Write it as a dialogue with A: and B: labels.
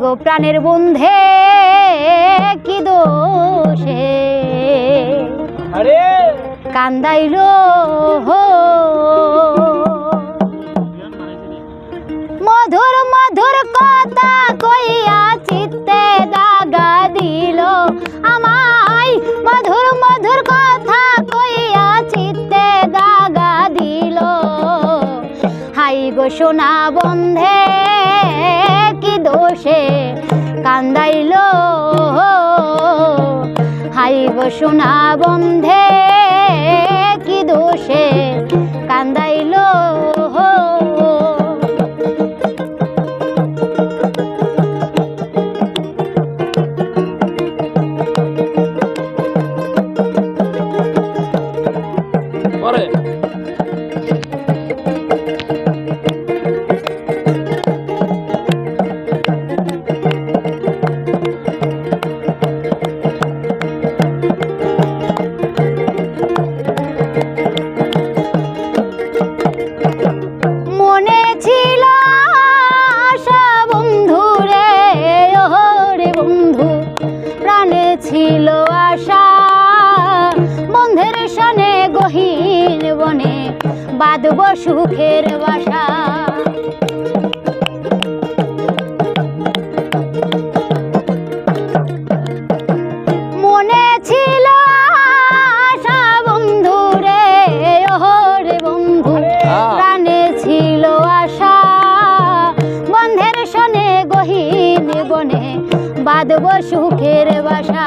A: প্রাণের বন্ধে কি দোষে? কান্দাইল হো। মধুর মধুর কথা কইয়া চিত্তে দাগা দিল আমায়। মধুর মধুর কথা কইয়া চিত্তে দাগা দিল। হাই গো সোনা বন্ধে দোষে কান্দাইল হাই গো সোনা বন্ধে কি দোষে ছিল আশা। বন্ধের সনে গহীন বনে বাঁধব সুখের বাসা। মনে আশা বন্ধুরে বন্ধু। আশা। বনে বাঁধব সুখের বাসা।